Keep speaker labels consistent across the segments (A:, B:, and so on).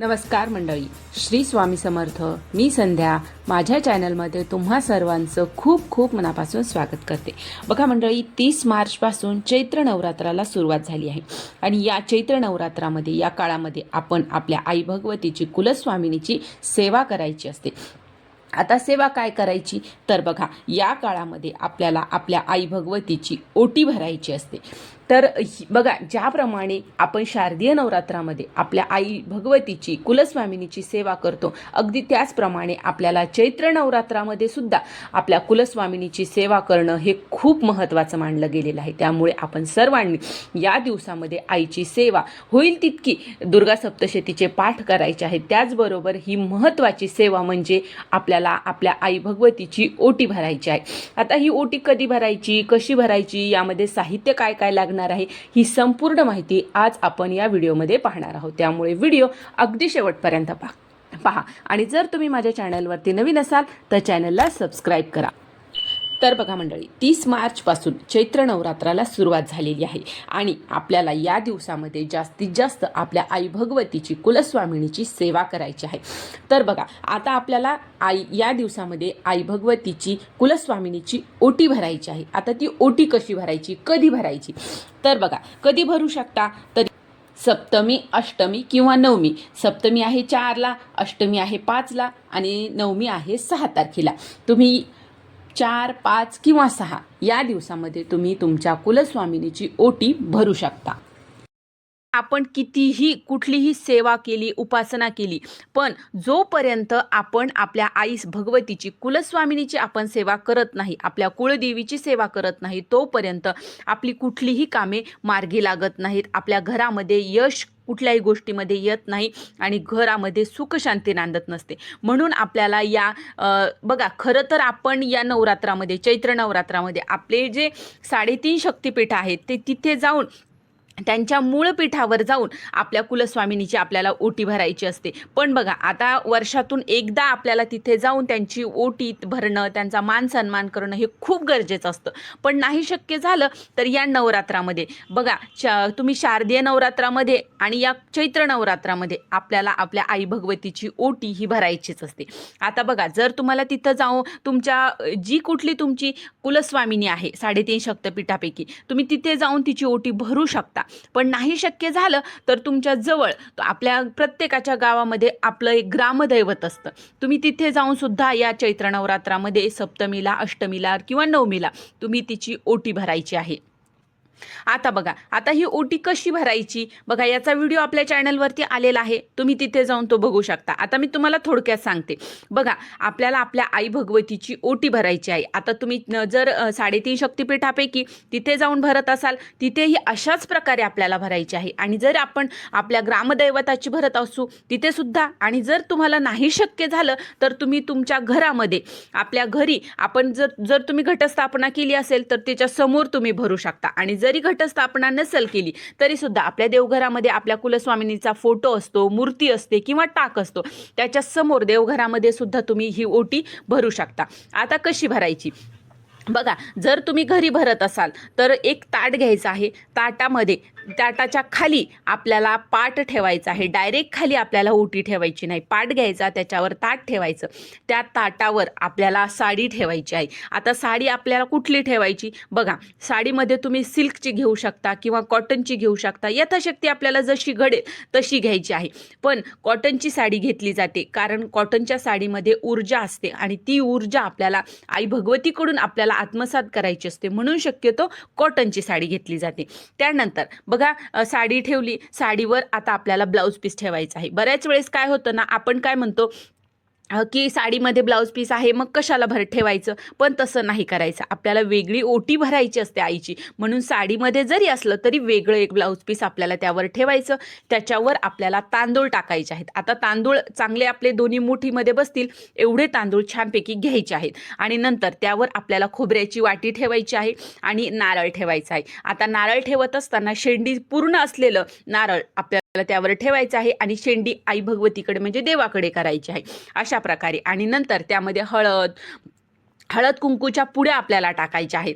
A: नमस्कार मंडळी. श्री स्वामी समर्थ. मी संध्या. माझ्या चॅनलमध्ये तुम्हा सर्वांचं खूप खूप मनापासून स्वागत करते. बघा मंडळी तीस मार्चपासून चैत्र नवरात्राला सुरुवात झाली आहे. आणि या चैत्र नवरात्रामध्ये या काळामध्ये आपण आपल्या आई भगवतीची कुलस्वामिनीची सेवा करायची असते. आता सेवा काय करायची? तर बघा या काळामध्ये आपल्याला आपल्या आई भगवतीची ओटी भरायची असते. तर ही- बघा ज्याप्रमाणे आपण शारदीय नवरात्रामध्ये आपल्या आई भगवतीची कुलस्वामिनीची सेवा करतो अगदी त्याचप्रमाणे आपल्याला चैत्र नवरात्रामध्ये सुद्धा आपल्या कुलस्वामिनीची सेवा करणं हे खूप महत्त्वाचं मानलं गेलेलं आहे. त्यामुळे आपण सर्वांनी या दिवसामध्ये आईची सेवा होईल तितकी दुर्गा सप्तशतीचे पाठ करायचे आहेत. त्याचबरोबर ही महत्त्वाची सेवा म्हणजे आपल्याला आपल्या आई भगवतीची ओटी भरायची आहे. आता ही ओटी कधी भरायची कशी भरायची यामध्ये साहित्य काय काय लागणार आहे ही संपूर्ण माहिती आज आपण या व्हिडिओमध्ये पाहणार आहोत. त्यामुळे व्हिडिओ अगदी शेवटपर्यंत पहा. पहा. आणि जर तुम्ही माझ्या चॅनलवरती नवीन असाल तर चॅनलला सबस्क्राईब करा. तर बघा मंडळी तीस मार्चपासून चैत्र नवरात्राला सुरुवात झालेली आहे आणि आपल्याला या दिवसामध्ये जास्तीत जास्त आपल्या आई भगवतीची कुलस्वामिनीची सेवा करायची आहे. तर बघा आता आपल्याला आई या दिवसामध्ये आई भगवतीची कुलस्वामिनीची ओटी भरायची आहे. आता ती ओटी कशी भरायची कधी भरायची? तर बघा कधी भरू शकता? तर सप्तमी अष्टमी किंवा नवमी. सप्तमी आहे चारला अष्टमी आहे पाचला आणि नवमी आहे सहा तारखेला. तुम्ही चार पाच किंवा सहा या दिवसामध्ये तुम्ही तुमच्या कुलस्वामिनीची ओटी भरू शकता. आपण कितीही कुठलीही सेवा केली उपासना केली पण जोपर्यंत आपण आपल्या आईस भगवतीची कुलस्वामिनीची आपण सेवा करत नाही आपल्या कुळदेवीची सेवा करत नाही तोपर्यंत आपली कुठलीही कामे मार्गी लागत नाहीत. आपल्या घरामध्ये यश कुठल्याही गोष्टीमध्ये येत नाही आणि घरामध्ये सुखशांती नांदत नसते. म्हणून आपल्याला या बघा खरं तर आपण या नवरात्रामध्ये चैत्र नवरात्रामध्ये आपले जे साडेतीन शक्तिपीठ आहेत ते तिथे जाऊन त्यांच्या मूळ पीठावर जाऊन आपल्या कुलस्वामिनीची आपल्याला ओटी भरायची असते. पण बघा आता वर्षातून एकदा आपल्याला तिथे जाऊन त्यांची ओटी भरणं त्यांचा मान सन्मान करणं हे खूप गरजेचं असतं. पण नाही शक्य झालं तर या नवरात्रामध्ये बघा शा तुम्ही शारदीय नवरात्रामध्ये आणि या चैत्र नवरात्रामध्ये आपल्याला आपल्या आई भगवतीची ओटी ही भरायचीच असते. आता बघा जर तुम्हाला तिथं जाऊन तुमच्या जी कुठली तुमची कुलस्वामिनी आहे साडेतीन शक्तपीठापैकी तुम्ही तिथे जाऊन तिची ओटी भरू शकता. पण नाही शक्य झालं तर तुमच्या जवळ आपल्या प्रत्येकाच्या गावामध्ये आपलं एक ग्रामदैवत असतं. तुम्ही तिथे जाऊन सुद्धा या चैत्र नवरात्रामध्ये सप्तमीला अष्टमीला किंवा नवमीला तुम्ही तिची ओटी भरायची आहे. आता बघा आता ही ओटी कशी भरायची? बघा याचा व्हिडिओ आपल्या चॅनलवरती आलेला आहे. तुम्ही तिथे जाऊन तो बघू शकता. आता मी तुम्हाला थोडक्यात सांगते. बघा आपल्याला आपल्या आई भगवतीची ओटी भरायची आहे. आता तुम्ही जर साडेतीन शक्तिपीठापैकी तिथे जाऊन भरत असाल तिथेही अशाच प्रकारे आपल्याला भरायची आहे. आणि जर आपण आपल्या ग्रामदैवताची भरत असू तिथे सुद्धा आणि जर तुम्हाला नाही शक्य झालं तर तुम्ही तुमच्या घरामध्ये आपल्या घरी आपण जर जर तुम्ही घटस्थापना केली असेल तर त्याच्यासमोर तुम्ही भरू शकता. आणि जरी घटस्थापना नसेल केली तरी सुद्धा आपल्या देवघरामध्ये आपल्या कुलस्वामिनीचा फोटो असतो मूर्ती असते किंवा टाक असतो त्याच्यासमोर देवघरामध्ये सुद्धा तुम्ही ही ओटी भरू शकता. आता कशी भरायची? बघा जर तुम्ही घरी भरत असाल तर एक ताट घ्यायचं आहे. ताटामध्ये ताटाच्या खाली आपल्याला पाट ठेवायचा आहे. डायरेक्ट खाली आपल्याला ओटी ठेवायची नाही. पाट घ्यायचा त्याच्यावर ताट ठेवायचं. त्या ताटावर आपल्याला साडी ठेवायची आहे. आता साडी आपल्याला कुठली ठेवायची? बघा साडीमध्ये तुम्ही सिल्कची घेऊ शकता किंवा कॉटनची घेऊ शकता. यथाशक्ती आपल्याला जशी घडेल तशी घ्यायची आहे. पण कॉटनची साडी घेतली जाते कारण कॉटनच्या साडीमध्ये ऊर्जा असते आणि ती ऊर्जा आपल्याला आई भगवतीकडून आपल्याला आत्मसात करायची असते. म्हणून शक्यतो कॉटनची साडी घेतली जाते. त्यानंतर बघा साडी ठेवली साडीवर आता आपल्याला ब्लाऊज पीस ठेवायचा आहे. बऱ्याच वेळेस काय होतं ना आपण काय म्हणतो की साडीमध्ये ब्लाऊज पीस आहे मग कशाला भर ठेवायचं? पण तसं नाही करायचं. आपल्याला वेगळी ओटी भरायची असते आईची. म्हणून साडीमध्ये जरी असलं तरी वेगळं एक ब्लाऊज पीस आपल्याला त्यावर ठेवायचं. त्याच्यावर आपल्याला तांदूळ टाकायचे आहेत. आता तांदूळ चांगले आपले दोन्ही मुठीमध्ये बसतील एवढे तांदूळ छानपैकी घ्यायचे आहेत. आणि नंतर त्यावर आपल्याला खोबऱ्याची वाटी ठेवायची आहे आणि नारळ ठेवायचा आहे. आता नारळ ठेवत असताना शेंडी पूर्ण असलेलं नारळ आपल्याला आपल्याला त्यावर ठेवायचं आहे आणि शेंडी आई भगवतीकडे म्हणजे देवाकडे करायची आहे. अशा प्रकारे. आणि नंतर त्यामध्ये हळद हळद कुंकूच्या पुड्या आपल्याला टाकायच्या आहेत.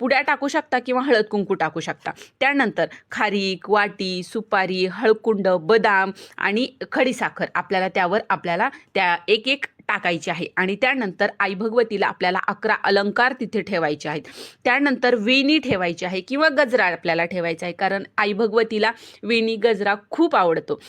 A: पुड्या टाकू शकता किंवा हळद कुंकू टाकू शकता. त्यानंतर खारीक वाटी सुपारी हळकुंड बदाम आणि खडीसाखर आपल्याला त्यावर आपल्याला त्या एक एक टाकायची आहे. आणि त्यानंतर आई भगवतीला आपल्याला अकरा अलंकार तिथे ठेवायचे आहेत. त्यानंतर वेणी ठेवायची आहे किंवा गजरा आपल्याला ठेवायचा आहे. कारण आई भगवतीला वेणी गजरा खूप आवडतो.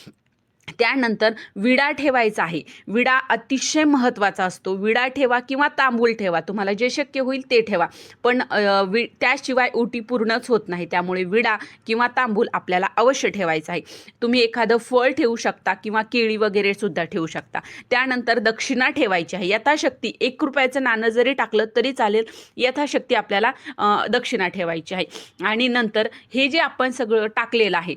A: त्यानंतर विडा ठेवायचा आहे. विडा अतिशय महत्त्वाचा असतो. विडा ठेवा किंवा तांबूल ठेवा. तुम्हाला जे शक्य होईल ते ठेवा. पण वि त्याशिवाय ओटी पूर्णच होत नाही. त्यामुळे विडा किंवा तांबूल आपल्याला अवश्य ठेवायचं आहे. तुम्ही एखादं फळ ठेवू शकता किंवा केळी वगैरे सुद्धा ठेवू शकता. त्यानंतर दक्षिणा ठेवायची आहे. यथाशक्ती एक रुपयाचं नाणं जरी टाकलं तरी चालेल. यथाशक्ती आपल्याला दक्षिणा ठेवायची आहे. आणि नंतर हे जे आपण सगळं टाकलेलं आहे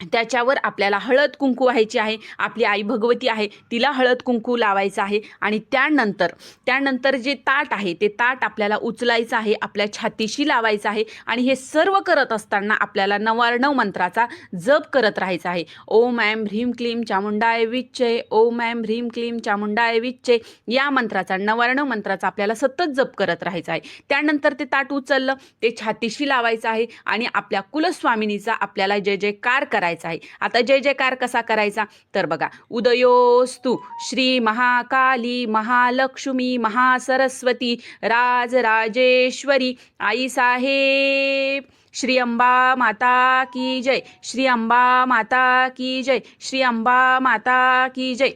A: त्याच्यावर आपल्याला हळद कुंकू व्हायची आहे आपली आई भगवती आहे तिला हळद कुंकू लावायचं आहे आणि त्यानंतर त्यानंतर जे ताट आहे ते ताट आपल्याला उचलायचं आहे आपल्या छातीशी लावायचं आहे आणि हे सर्व करत असताना आपल्याला नवार्णव मंत्राचा जप करत राहायचा आहे. ओम ॲम ह्रीम क्लीम चामुंडाय विच्चे ओम ॲम ह्रीम क्लीम चामुंडाय विच्चे या मंत्राचा नवार्णव मंत्राचा आपल्याला सतत जप करत राहायचा आहे. त्यानंतर ते ताट उचललं ते छातीशी लावायचं आहे आणि आपल्या कुलस्वामिनीचा आपल्याला जय जयकार करायचा आहे. आता जय जयकार कसा करायचा? तर बघा उदयोस्तु श्री महाकाली महालक्ष्मी महासरस्वती राजराजेश्वरी आई साहेब श्री अंबा माता की जय श्री अंबा माता की जय श्री अंबा माता की जय.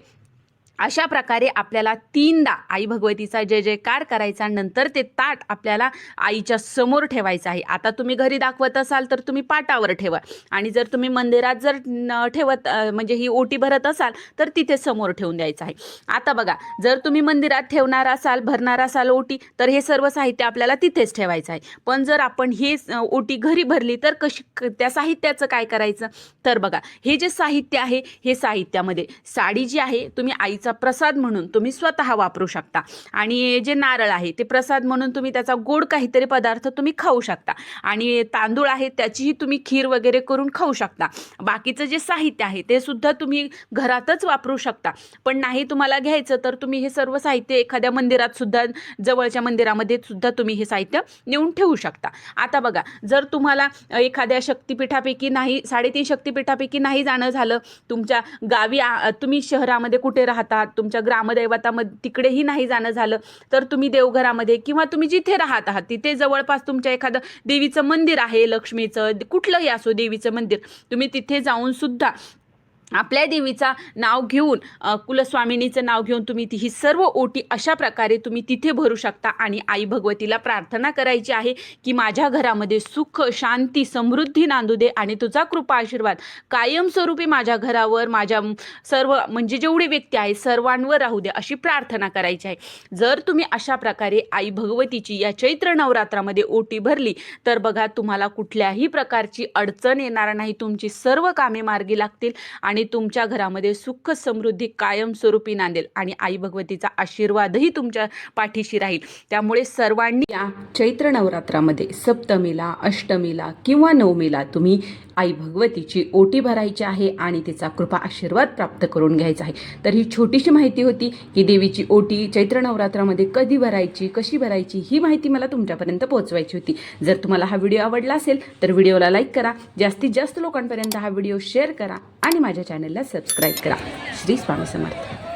A: अशा प्रकारे आपल्याला तीनदा आई भगवतीचा जय जयकार करायचा नंतर ते ताट आपल्याला आईच्या समोर ठेवायचं आहे. आता तुम्ही घरी दाखवत असाल तर तुम्ही पाटावर ठेवा. आणि जर तुम्ही मंदिरात जर ठेवत म्हणजे ही ओटी भरत असाल तर तिथे समोर ठेवून द्यायचं आहे. आता बघा जर तुम्ही मंदिरात ठेवणार असाल भरणार असाल ओटी तर हे सर्व साहित्य आपल्याला तिथेच ठेवायचं आहे. पण जर आपण हे ओटी घरी भरली तर कशी क- त्या साहित्याचं काय करायचं? तर बघा हे जे साहित्य आहे हे साहित्यामध्ये साडी जी आहे तुम्ही आईचा प्रसाद म्हणून तुम्ही स्वतः वापरू शकता. आणि जे नारळ आहे ते प्रसाद म्हणून तुम्ही त्याचा गोड काहीतरी पदार्थ तुम्ही खाऊ शकता. आणि तांदूळ आहे त्याचीही तुम्ही खीर वगैरे करून खाऊ शकता. बाकीचं जे साहित्य आहे ते सुद्धा तुम्ही घरातच वापरू शकता. पण नाही तुम्हाला घ्यायचं तर तुम्ही हे सर्व साहित्य एखाद्या मंदिरात सुद्धा जवळच्या मंदिरामध्ये सुद्धा तुम्ही हे साहित्य नेऊन ठेवू शकता. आता बघा जर तुम्हाला एखाद्या शक्तिपीठापैकी नाही साडेतीन शक्तिपीठापैकी नाही जाणं झालं तुमच्या गावी आ- तुम्ही शहरामध्ये कुठे राहता राहतात तुमच्या ग्रामदैवतामध्ये तिकडेही नाही जाणं झालं तर तुम्ही देवघरामध्ये किंवा तुम्ही जिथे राहत आहात तिथे जवळपास तुमच्या एखादं देवीचं मंदिर आहे लक्ष्मीचं कुठलंही असो देवीचं मंदिर तुम्ही तिथे जाऊन सुद्धा आपल्या देवीचा नाव घेऊन कुलस्वामिनीचं नाव घेऊन तुम्ही ती ही सर्व ओटी अशा प्रकारे तुम्ही तिथे भरू शकता आणि आई भगवतीला प्रार्थना करायची आहे की माझ्या घरामध्ये सुख शांती समृद्धी नांदू दे आणि तुझा कृपा आशीर्वाद कायमस्वरूपी माझ्या घरावर माझ्या सर्व म्हणजे जेवढे व्यक्ती आहे सर्वांवर राहू दे अशी प्रार्थना करायची आहे. जर तुम्ही अशा प्रकारे आई भगवतीची या चैत्र नवरात्रामध्ये ओटी भरली तर बघा तुम्हाला कुठल्याही प्रकारची अडचण येणार नाही. तुमची सर्व कामे मार्गी लागतील आणि आणि तुमच्या घरामध्ये सुख समृद्धी कायमस्वरूपी नांदेल आणि आई भगवतीचा आशीर्वादही तुमच्या पाठीशी राहील. त्यामुळे सर्वांनी या चैत्र नवरात्रामध्ये सप्तमीला अष्टमीला किंवा नवमीला तुम्ही आई भगवतीची ओटी भरायची आहे आणि तिचा कृपा आशीर्वाद प्राप्त करून घ्यायचा आहे. तर ही छोटीशी माहिती होती की देवीची ओटी चैत्र नवरात्रामध्ये कधी भरायची कशी भरायची ही माहिती मला तुमच्यापर्यंत पोहोचवायची होती. जर तुम्हाला हा व्हिडिओ आवडला असेल तर व्हिडिओला लाईक करा. जास्तीत जास्त लोकांपर्यंत हा व्हिडिओ शेअर करा. आणि माझ्या चॅनलला सबस्क्राईब करा. श्री स्वामी समर्थ.